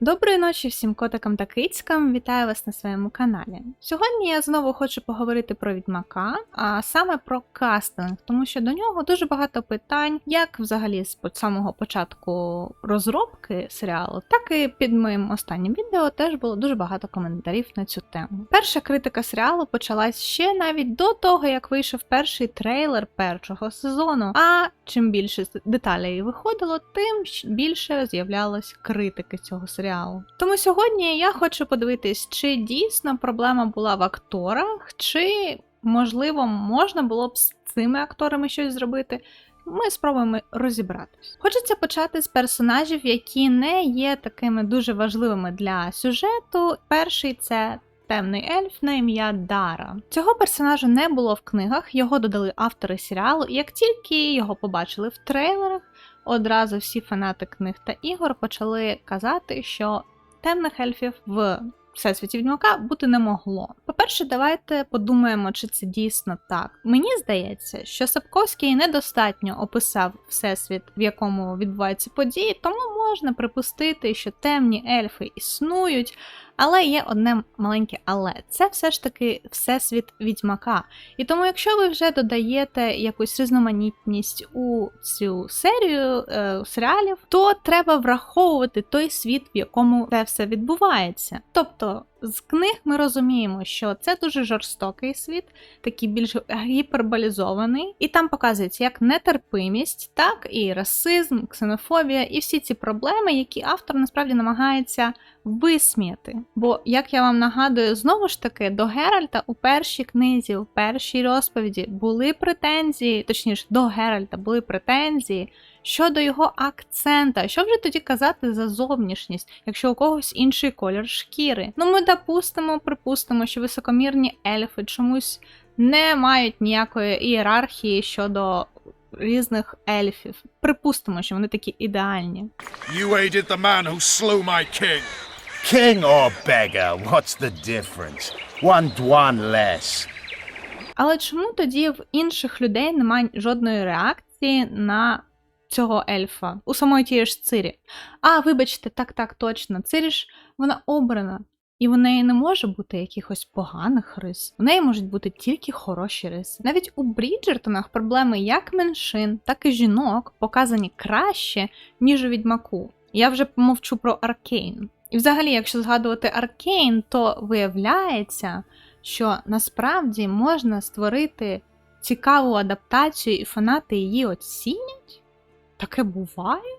Доброї ночі всім котикам та кицькам. Вітаю вас на своєму каналі. Сьогодні я знову хочу поговорити про відьмака, а саме про кастинг, тому що до нього дуже багато питань, як взагалі з самого початку розробки серіалу, так і під моїм останнім відео теж було дуже багато коментарів на цю тему. Перша критика серіалу почалась ще навіть до того, як вийшов перший трейлер першого сезону. А чим більше деталей виходило, тим більше з'являлось критики цього серіалу. Тому сьогодні я хочу подивитись, чи дійсно проблема була в акторах, чи можливо можна було б з цими акторами щось зробити. Ми спробуємо розібратись. Хочеться почати з персонажів, які не є такими дуже важливими для сюжету. Перший це темний ельф на ім'я Дара. Цього персонажа не було в книгах, його додали автори серіалу, і як тільки його побачили в трейлерах, одразу всі фанати книг та ігор почали казати, що темних ельфів в всесвіті відьмака бути не могло. По-перше, давайте подумаємо, чи це дійсно так. Мені здається, що Сапковський недостатньо описав всесвіт, в якому відбуваються події, тому можна припустити, що темні ельфи існують. Але є одне маленьке але це все ж таки всесвіт відьмака. І тому, якщо ви вже додаєте якусь різноманітність у цю серію е, серіалів, то треба враховувати той світ, в якому це все відбувається. Тобто, з книг ми розуміємо, що це дуже жорстокий світ, такий більш гіперболізований, і там показується як нетерпимість, так і расизм, ксенофобія, і всі ці проблеми, які автор насправді намагається висміяти. Бо, як я вам нагадую, знову ж таки до Геральта у першій книзі, у першій розповіді були претензії, точніше, до Геральта були претензії щодо його акцента. Що вже тоді казати за зовнішність, якщо у когось інший колір шкіри? Ну, ми допустимо, припустимо, що високомірні ельфи чомусь не мають ніякої ієрархії щодо різних ельфів. Припустимо, що вони такі ідеальні. You aided the man who slew my king. King or beggar, what's the difference? One dwan less. Але чому тоді в інших людей немає жодної реакції на цього ельфа у самої тієї ж Цирі? А, вибачте, так, так, точно. Цирі ж вона обрана, і в неї не може бути якихось поганих рис. В неї можуть бути тільки хороші риси. Навіть у Бріджертонах проблеми як меншин, так і жінок показані краще, ніж у відьмаку. Я вже мовчу про Аркейн. І взагалі, якщо згадувати Аркейн, то виявляється, що насправді можна створити цікаву адаптацію, і фанати її оцінять? Таке буває?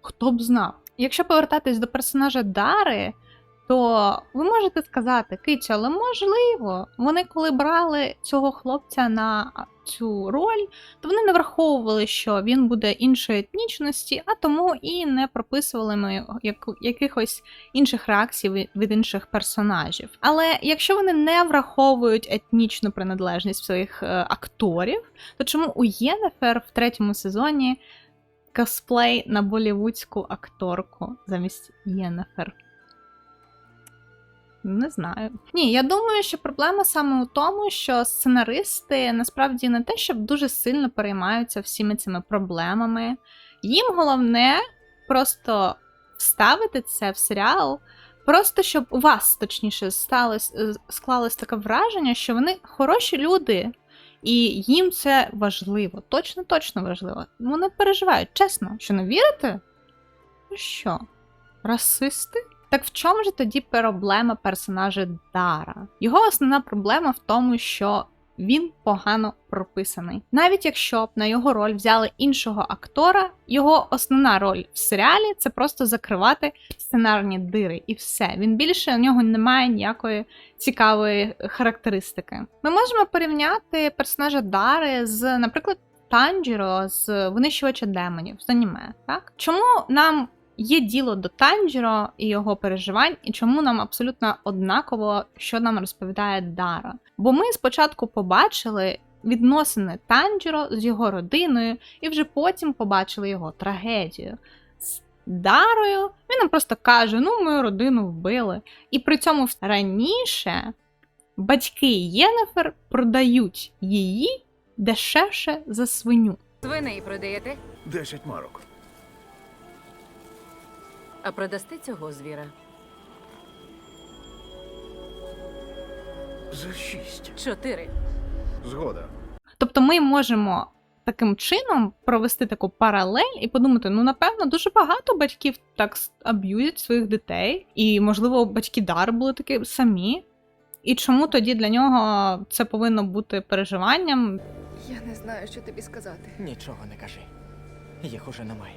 Хто б знав? Якщо повертатись до персонажа Дари, то ви можете сказати, Кицю, але можливо, вони коли брали цього хлопця на цю роль, то вони не враховували, що він буде іншої етнічності, а тому і не прописували ми як, якихось інших реакцій від, від інших персонажів. Але якщо вони не враховують етнічну приналежність своїх е, акторів, то чому у Єнефер в третьому сезоні косплей на болівудську акторку замість Єнефер? Не знаю. Ні, я думаю, що проблема саме у тому, що сценаристи насправді не те, щоб дуже сильно переймаються всіми цими проблемами. Їм головне просто вставити це в серіал, просто щоб у вас, точніше, сталось, е, склалось таке враження, що вони хороші люди, і їм це важливо. Точно, точно важливо. Вони переживають, чесно, що не вірите? Ну що, расисти? Так в чому ж тоді проблема персонажа Дара? Його основна проблема в тому, що він погано прописаний. Навіть якщо б на його роль взяли іншого актора, його основна роль в серіалі це просто закривати сценарні дири, і все. Він більше у нього немає ніякої цікавої характеристики. Ми можемо порівняти персонажа Дари з, наприклад, Танджіро з винищувача демонів з аніме. Так чому нам є діло до Танджіро і його переживань, і чому нам абсолютно однаково, що нам розповідає Дара? Бо ми спочатку побачили відносини Танджіро з його родиною, і вже потім побачили його трагедію. З Дарою він нам просто каже: ну, мою родину вбили. І при цьому раніше батьки Єнефер продають її дешевше за свиню. Свиней продаєте? Десять марок. А продасти цього звіра? За шість. Чотири. Згода. Тобто ми можемо таким чином провести таку паралель і подумати: ну напевно, дуже багато батьків так аб'юзять своїх дітей, і можливо, батьки дар були такі самі. І чому тоді для нього це повинно бути переживанням? Я не знаю, що тобі сказати. Нічого не кажи. Їх уже немає.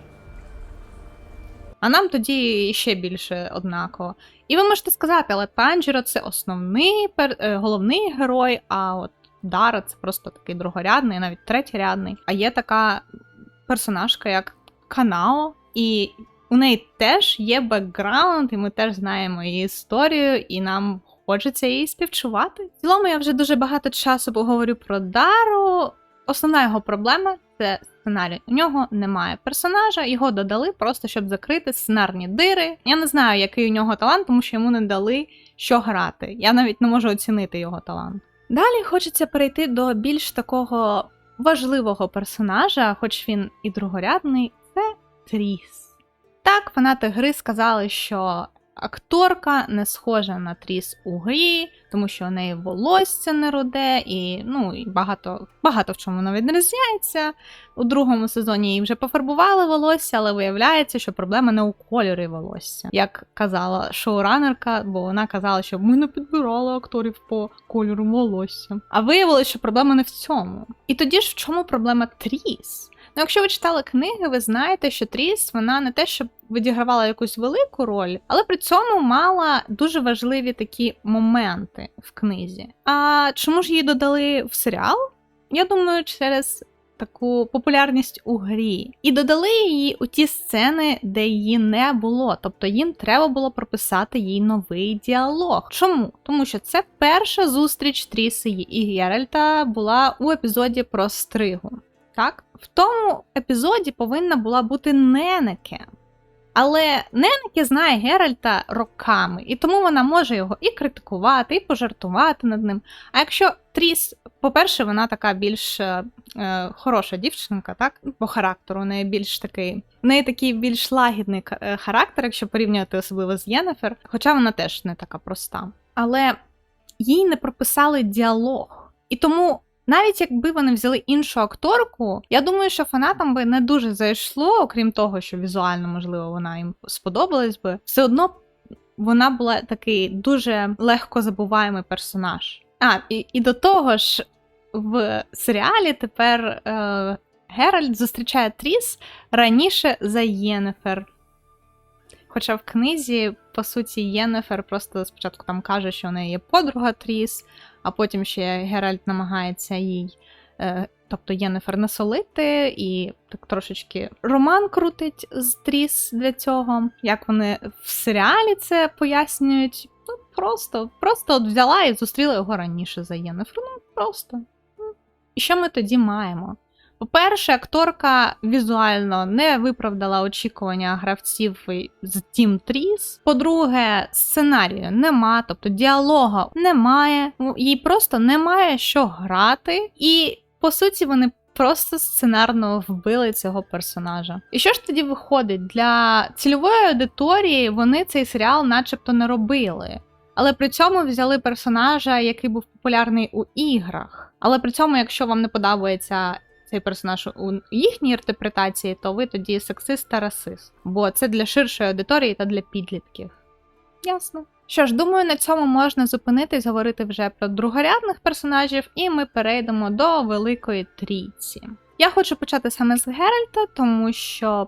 А нам тоді ще більше однаково. І ви можете сказати, але Танжіро це основний е, головний герой, а от Дара це просто такий другорядний, навіть третєрядний. А є така персонажка, як Канао, і у неї теж є бекграунд, і ми теж знаємо її історію, і нам хочеться її співчувати. В цілому я вже дуже багато часу поговорю про Дару. Основна його проблема це сценарій. У нього немає персонажа, його додали просто щоб закрити сценарні дири. Я не знаю, який у нього талант, тому що йому не дали що грати. Я навіть не можу оцінити його талант. Далі хочеться перейти до більш такого важливого персонажа, хоч він і другорядний, це Тріс. Так, фанати гри сказали, що акторка не схожа на Тріс у грі, тому що у неї волосся не руде, і ну і багато, багато в чому вона відрізняється. У другому сезоні їй вже пофарбували волосся, але виявляється, що проблема не у кольорі волосся, як казала шоуранерка, бо вона казала, що ми не підбирали акторів по кольору волосся. А виявилося, що проблема не в цьому. І тоді ж в чому проблема Тріс? Ну, якщо ви читали книги, ви знаєте, що Тріс вона не те, щоб відігравала якусь велику роль, але при цьому мала дуже важливі такі моменти в книзі. А чому ж її додали в серіал? Я думаю, через таку популярність у грі. І додали її у ті сцени, де її не було. Тобто їм треба було прописати їй новий діалог. Чому? Тому що це перша зустріч Тріси і Геральта була у епізоді про стригу. Так? В тому епізоді повинна була бути Ненеке. Але Ненеке знає Геральта роками, і тому вона може його і критикувати, і пожартувати над ним. А якщо Тріс, по-перше, вона така більш е, е, хороша дівчинка, так? По характеру, у неї більш такий. В неї такий більш лагідний е, характер, якщо порівнювати особливо з Єнефер, хоча вона теж не така проста. Але їй не прописали діалог. І тому навіть якби вони взяли іншу акторку, я думаю, що фанатам би не дуже зайшло, окрім того, що візуально, можливо, вона їм сподобалась би. Все одно вона була такий дуже легко забуваємий персонаж. А, і, і до того ж, в серіалі тепер е, Геральт зустрічає Тріс раніше за Єнефер. Хоча в книзі, по суті, Єнефер просто спочатку там каже, що у неї є подруга Тріс, а потім ще Геральт намагається їй, е, тобто Єнефер насолити, і так трошечки роман крутить з Тріс для цього. Як вони в серіалі це пояснюють, ну просто, просто от взяла і зустріла його раніше за Єнефер. Ну просто. І що ми тоді маємо? По-перше, акторка візуально не виправдала очікування гравців з Team Тріс. По-друге, сценарію нема, тобто діалога немає, ну, їй просто немає що грати, і по суті вони просто сценарно вбили цього персонажа. І що ж тоді виходить? Для цільової аудиторії вони цей серіал начебто не робили. Але при цьому взяли персонажа, який був популярний у іграх. Але при цьому, якщо вам не подобається цей персонаж у їхній інтерпретації, то ви тоді сексист та расист. Бо це для ширшої аудиторії та для підлітків. Ясно. Що ж, думаю, на цьому можна зупинитись, говорити вже про другорядних персонажів, і ми перейдемо до Великої Трійці. Я хочу почати саме з Геральта, тому що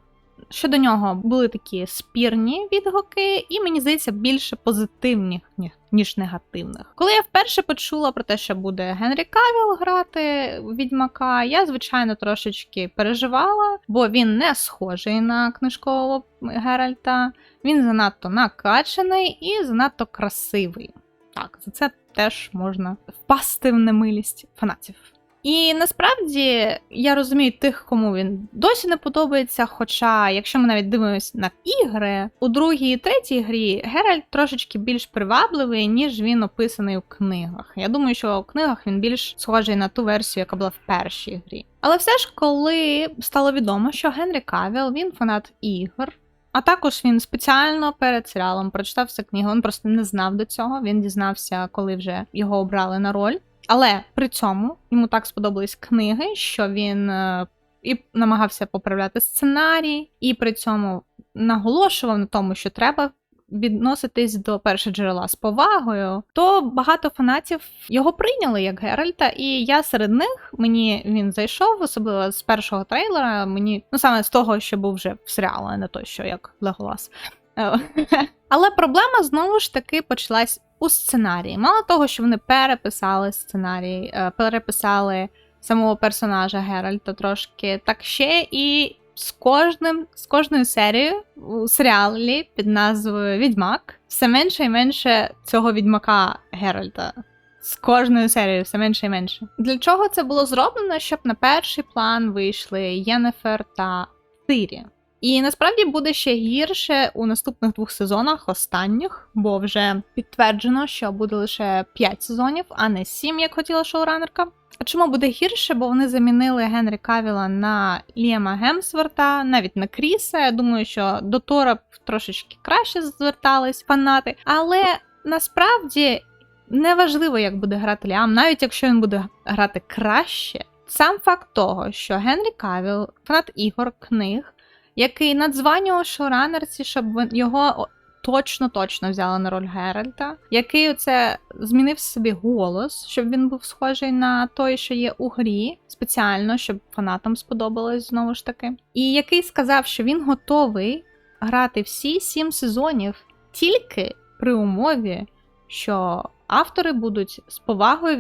щодо нього були такі спірні відгуки, і мені здається, більше позитивних, ні- ніж негативних. Коли я вперше почула про те, що буде Генрі Кавіл грати відьмака, я, звичайно, трошечки переживала, бо він не схожий на книжкового Геральта. Він занадто накачаний і занадто красивий. Так, за це теж можна впасти в немилість фанатів. І насправді я розумію тих, кому він досі не подобається. Хоча, якщо ми навіть дивимося на ігри, у другій і третій грі Геральт трошечки більш привабливий, ніж він описаний у книгах. Я думаю, що у книгах він більш схожий на ту версію, яка була в першій грі. Але все ж, коли стало відомо, що Генрі Кавіл, він фанат ігор, А також він спеціально перед серіалом прочитав всю книгу. Він просто не знав до цього. Він дізнався, коли вже його обрали на роль. Але при цьому йому так сподобались книги, що він е, і намагався поправляти сценарій, і при цьому наголошував на тому, що треба відноситись до першого джерела з повагою, то багато фанатів його прийняли як Геральта, і я серед них мені він зайшов, особливо з першого трейлера. Мені ну саме з того, що був вже в серіалі, а не той, що як Леголас. Е, Але проблема знову ж таки почалась у сценарії. Мало того, що вони переписали сценарій, е, переписали самого персонажа Геральта трошки, так ще і з кожним з кожною серією у серіалі під назвою Відьмак все менше і менше цього відьмака Геральта. З кожною серією все менше і менше. Для чого це було зроблено? Щоб на перший план вийшли Єнефер та Тирі. І насправді буде ще гірше у наступних двох сезонах, останніх, бо вже підтверджено, що буде лише 5 сезонів, а не 7, як хотіла шоуранерка. А чому буде гірше? Бо вони замінили Генрі Кавіла на Ліама Гемсворта, навіть на Кріса. Я думаю, що до Тора трошечки краще звертались фанати. Але насправді неважливо, як буде грати Ліам, навіть якщо він буде грати краще. Сам факт того, що Генрі Кавіл, фанат ігор, книг, який надзванював шоуранерці, щоб його точно-точно взяли на роль Геральта, який оце змінив собі голос, щоб він був схожий на той, що є у грі, спеціально, щоб фанатам сподобалось знову ж таки. І який сказав, що він готовий грати всі сім сезонів тільки при умові, що автори будуть з повагою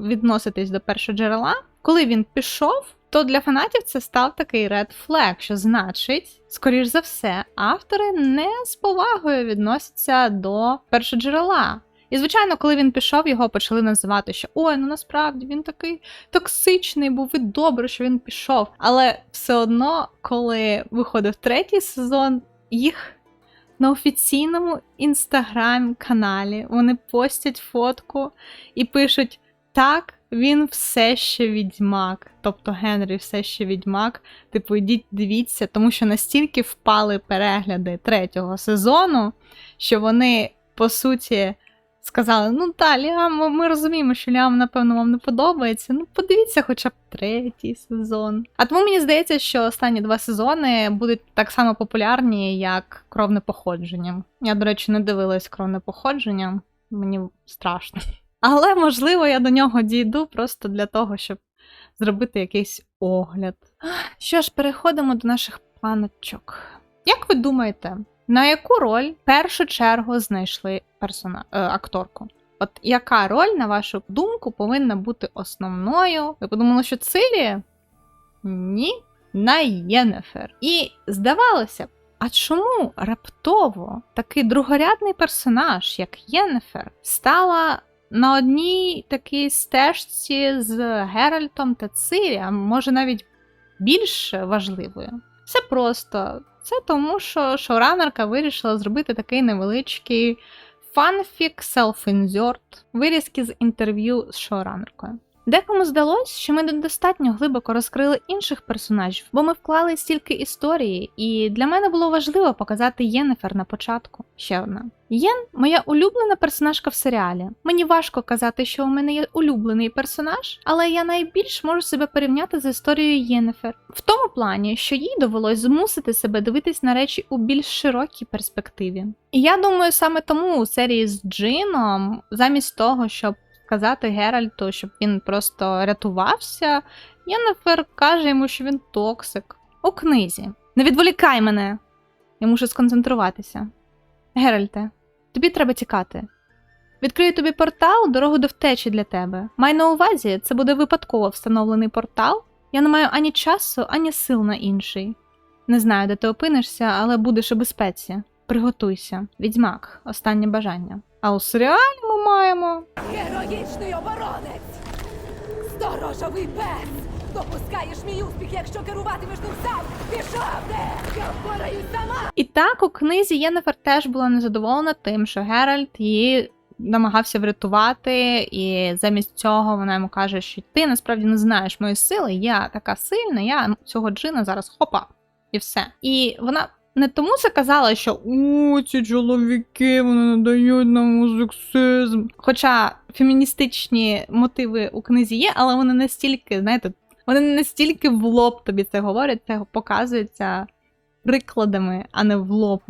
відноситись до першого джерела. Коли він пішов, то для фанатів це став такий red flag, що значить, скоріш за все, автори не з повагою відносяться до першоджерела. І, звичайно, коли він пішов, його почали називати, що ой, ну насправді він такий токсичний був і добре, що він пішов. Але все одно, коли виходив третій сезон, їх на офіційному інстаграм-каналі вони постять фотку і пишуть: так, він все ще відьмак. Тобто Генрі все ще відьмак. Типу, йдіть, дивіться, тому що настільки впали перегляди третього сезону, що вони, по суті, сказали: ну та, Ліам, ми розуміємо, що Ліам, напевно, вам не подобається. Ну, подивіться хоча б третій сезон. А тому мені здається, що останні два сезони будуть так само популярні, як кровне походження. Я, до речі, не дивилась кровне походження, мені страшно. Але, можливо, я до нього дійду просто для того, щоб зробити якийсь огляд. Що ж, переходимо до наших паночок. Як ви думаєте, на яку роль в першу чергу знайшли персона... е, акторку? От яка роль, на вашу думку, повинна бути основною? Ви подумали, що Цилі? Ні, на Єнефер. І здавалося б, а чому раптово такий другорядний персонаж, як Єнефер, стала на одній такій стежці з Геральтом та Цирі, може навіть більш важливою? Все просто. Це тому, що шоуранерка вирішила зробити такий невеличкий фанфік self-insert, вирізки з інтерв'ю з шоуранеркою. Декому здалось, що ми недостатньо глибоко розкрили інших персонажів, бо ми вклали стільки історії, і для мене було важливо показати Єнефер на початку. Ще одна. Єн моя улюблена персонажка в серіалі. Мені важко казати, що у мене є улюблений персонаж, але я найбільш можу себе порівняти з історією Єнефер. В тому плані, що їй довелось змусити себе дивитись на речі у більш широкій перспективі. І я думаю, саме тому у серії з Джином, замість того, щоб сказати Геральту, щоб він просто рятувався, Єнефер каже йому, що він токсик. У книзі. Не відволікай мене! Я мушу сконцентруватися. Геральте, тобі треба тікати. Відкрию тобі портал, дорогу до втечі для тебе. Май на увазі, це буде випадково встановлений портал. Я не маю ані часу, ані сил на інший. Не знаю, де ти опинишся, але будеш у безпеці. Приготуйся. Відьмак, останнє бажання. А у серіалі ми маємо. Героїчний оборонець! Сторожовий пес! Допускаєш мій успіх, якщо керуватимеш ним сам! Пішов де! Я впораюсь сама! І так у книзі Єнефер теж була незадоволена тим, що Геральт її намагався врятувати, і замість цього вона йому каже, що ти насправді не знаєш мої сили, я така сильна, я цього джина зараз хопа. І все. І вона не тому це казала, що у ці чоловіки вони надають нам сексизм. Хоча феміністичні мотиви у книзі є, але вони настільки, знаєте, вони не настільки в лоб тобі це говорять, це показується прикладами, а не в лоб.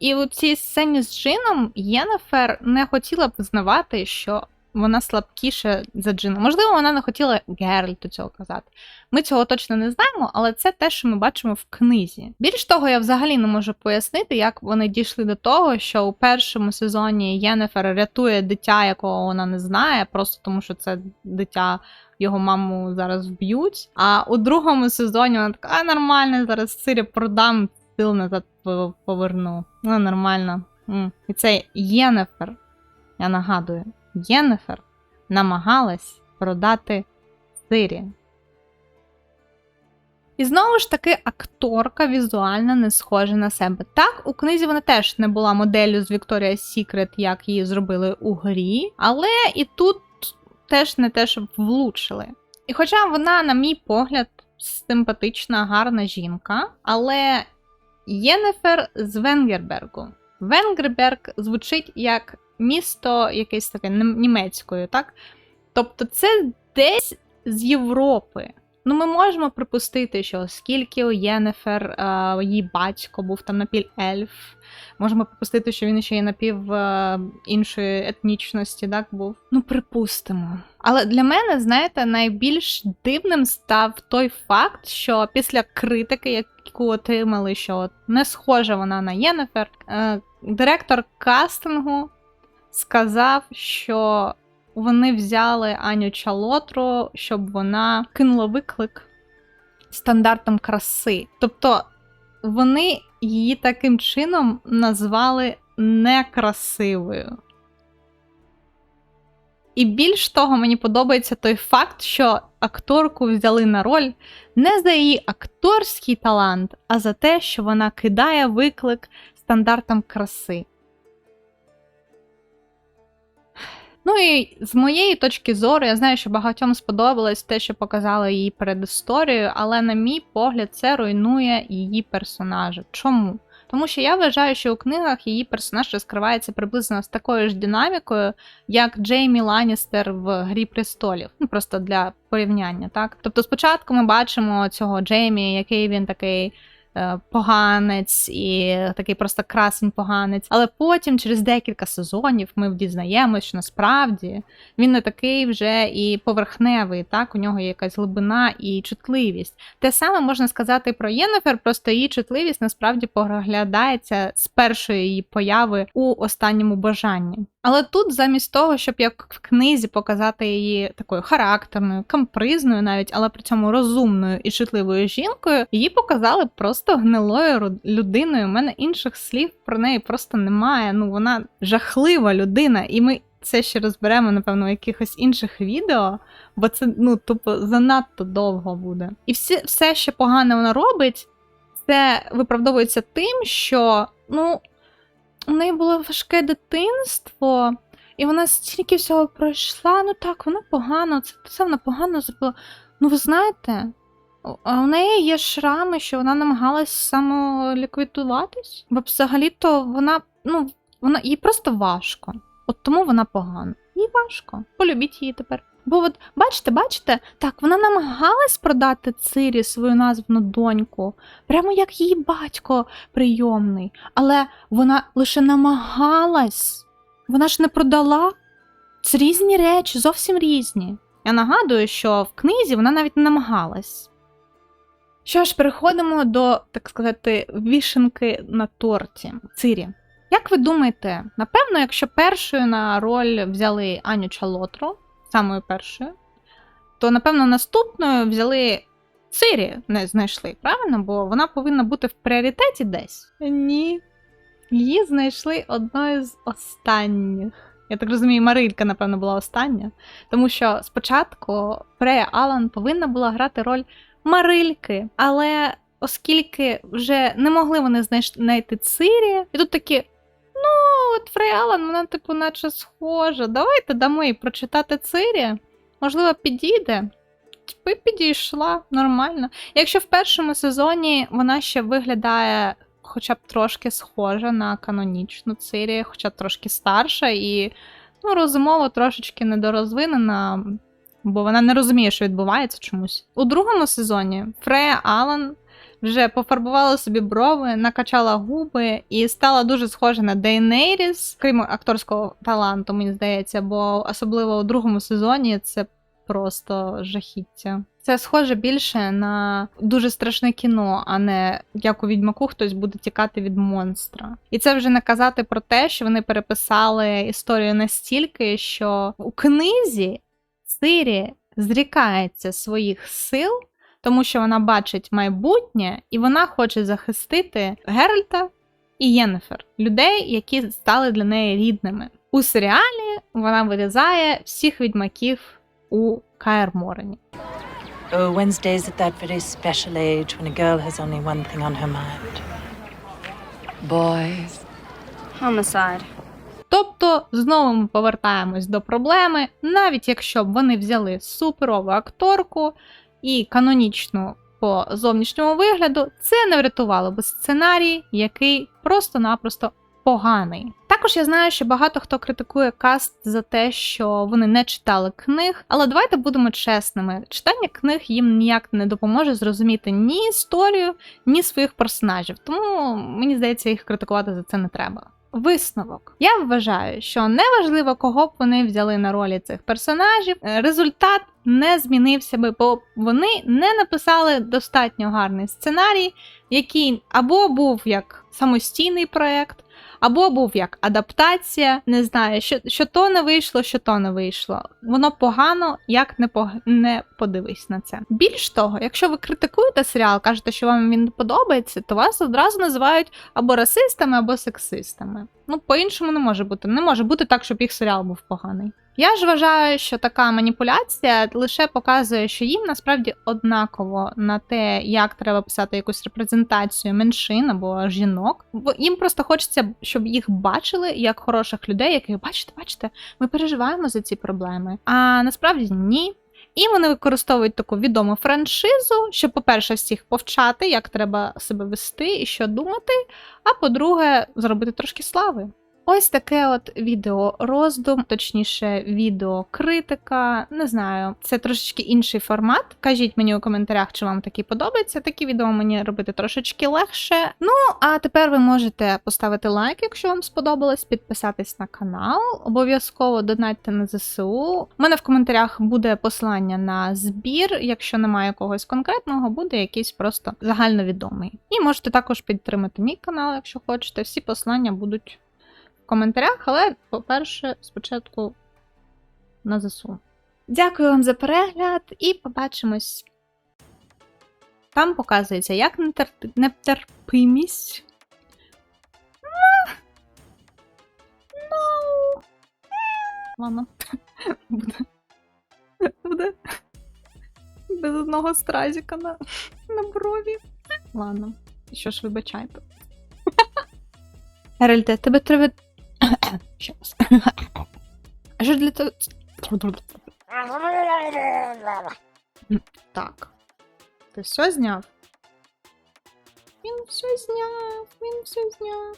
І у цій сцені з Джином Єнефер не хотіла б визнавати, що вона слабкіша за Джина. Можливо, вона не хотіла Геральту цього казати. Ми цього точно не знаємо, але це те, що ми бачимо в книзі. Більш того, я взагалі не можу пояснити, як вони дійшли до того, що у першому сезоні Єнефер рятує дитя, якого вона не знає, просто тому що це дитя. Його маму зараз вб'ють. А у другому сезоні вона така, а нормально, зараз сирі продам, сил назад поверну. Ну, нормально. І це Єнефер. Я нагадую, Єнефер намагалась продати сирі. І знову ж таки, акторка візуально не схожа на себе. Так, у книзі вона теж не була моделлю з Victoria's Secret, як її зробили у грі, але і тут теж не те, щоб влучили. І хоча вона, на мій погляд, симпатична, гарна жінка, але Єнефер з Венгербергу. Венгерберг звучить як місто якесь таке німецькою, так? Тобто це десь з Європи. Ну, ми можемо припустити, що оскільки Єнефер е, її батько був там напів-ельф, можемо припустити, що він ще й напів е, іншої етнічності, так був. Ну, припустимо. Але для мене, знаєте, найбільш дивним став той факт, що після критики, яку отримали, що не схожа вона на Єнефер, е, директор кастингу сказав, що вони взяли Аню Чалотру, щоб вона кинула виклик стандартам краси. Тобто вони її таким чином назвали некрасивою. І більш того, мені подобається той факт, що акторку взяли на роль не за її акторський талант, а за те, що вона кидає виклик стандартам краси. Ну і з моєї точки зору, я знаю, що багатьом сподобалось те, що показали її передісторію, але, на мій погляд, це руйнує її персонажа. Чому? Тому що я вважаю, що у книгах її персонаж розкривається приблизно з такою ж динамікою, як Джеймі Ланністер в Грі престолів. Ну просто для порівняння, так? Тобто, спочатку ми бачимо цього Джеймі, який він такий. Е, Поганець і такий просто красень поганець. Але потім, через декілька сезонів, ми дізнаємось, що насправді він не такий вже і поверхневий. Так, у нього є якась глибина і чутливість. Те саме можна сказати про Єнефер, просто її чутливість насправді проглядається з першої її появи у останньому бажанні. Але тут, замість того, щоб як в книзі показати її такою характерною, кампризною, навіть, але при цьому розумною і чутливою жінкою, її показали просто гнилою людиною. У мене інших слів про неї просто немає. Ну вона жахлива людина, і ми це ще розберемо, напевно, в якихось інших відео, бо це ну тупо занадто довго буде. І всі, все, що погане вона робить, це виправдовується тим, що ну, у неї було важке дитинство, і вона стільки всього пройшла. Ну так, вона погано, це все вона погано зробила. Ну, ви знаєте, у- неї є шрами, що вона намагалась самоліквідуватись, бо взагалі-то вона, ну, вона їй просто важко. От тому вона погана. Їй важко. Полюбіть її тепер. Бо от бачите, бачите, так, вона намагалась продати Цирі свою названу доньку, прямо як її батько прийомний. Але вона лише намагалась. Вона ж не продала. Це різні речі, зовсім різні. Я нагадую, що в книзі вона навіть не намагалась. Що ж, переходимо до, так сказати, вішенки на торті Цирі. Як ви думаєте, напевно, якщо першою на роль взяли Аню Чалотру, самою першою, то напевно наступною взяли Цирі, не знайшли, правильно? Бо вона повинна бути в пріоритеті десь. Ні. Її знайшли одною з останніх. Я так розумію, Марилька, напевно, була остання. Тому що спочатку Прея Алан повинна була грати роль Марильки, але оскільки вже не могли вони знайти Цирі, і тут такі. Ну, от Фрей Алан, вона, типу, наче схожа. Давайте дамо їй прочитати Цирі. Можливо, підійде. Типу, підійшла нормально. Якщо в першому сезоні вона ще виглядає хоча б трошки схожа на канонічну Цири, хоча б трошки старша і ну, розумово трошечки недорозвинена, бо вона не розуміє, що відбувається чомусь. У другому сезоні Фрея Алан вже пофарбувала собі брови, накачала губи і стала дуже схожа на Дейнейріс, крім акторського таланту, мені здається, бо особливо у другому сезоні це просто жахіття. Це схоже більше на дуже страшне кіно, а не як у відьмаку хтось буде тікати від монстра. І це вже не казати про те, що вони переписали історію настільки, що у книзі Сирі зрікається своїх сил, тому що вона бачить майбутнє, і вона хоче захистити Геральта і Єнефер, людей, які стали для неї рідними. У серіалі вона вирізає всіх відьмаків у Каер Морені. Oh, Wednesday's at that very special age when a girl has only one thing on her mind. Boys. Homicide. Тобто знову ми повертаємось до проблеми, навіть якщо б вони взяли суперову акторку і канонічну по зовнішньому вигляду, це не врятувало б сценарій, який просто-напросто поганий. Також я знаю, що багато хто критикує каст за те, що вони не читали книг, але давайте будемо чесними: читання книг їм ніяк не допоможе зрозуміти ні історію, ні своїх персонажів. Тому мені здається, їх критикувати за це не треба. Висновок. Я вважаю, що неважливо, кого б вони взяли на ролі цих персонажів, е, результат не змінився би, бо вони не написали достатньо гарний сценарій, який або був як самостійний проект, або був як адаптація. Не знаю, що, що то не вийшло, що то не вийшло. Воно погано, як не, пог... не подивись на це. Більш того, якщо ви критикуєте серіал, кажете, що вам він подобається, то вас одразу називають або расистами, або сексистами. Ну, по-іншому не може бути. Не може бути так, щоб їх серіал був поганий. Я ж вважаю, що така маніпуляція лише показує, що їм насправді однаково на те, як треба писати якусь репрезентацію меншин або жінок. Бо їм просто хочеться, щоб їх бачили як хороших людей, яких бачите, бачите, ми переживаємо за ці проблеми. А насправді ні. І вони використовують таку відому франшизу, щоб, по-перше, всіх повчати, як треба себе вести і що думати. А по-друге, зробити трошки слави. Ось таке от відео роздум, точніше, відео критика. Не знаю, це трошечки інший формат. Кажіть мені у коментарях, чи вам такі подобаються. Такі відео мені робити трошечки легше. Ну, а тепер ви можете поставити лайк, якщо вам сподобалось, підписатись на канал. Обов'язково донатьте на ЗСУ. У мене в коментарях буде посилання на збір. Якщо немає якогось конкретного, буде якийсь просто загальновідомий. І можете також підтримати мій канал, якщо хочете. Всі посилання будуть коментарях, але, по-перше, спочатку на ЗСУ. Дякую вам за перегляд і побачимось. Там показується, як нетер- нетерпимість. А! Ну. Ладно. Буде. Буде. Без одного стразіка на, на брові. Ладно. Що ж, вибачайте. Ерельде, тебе треба. Ще. А що для того. Так. Ти все зняв? Він все зняв, він все зняв.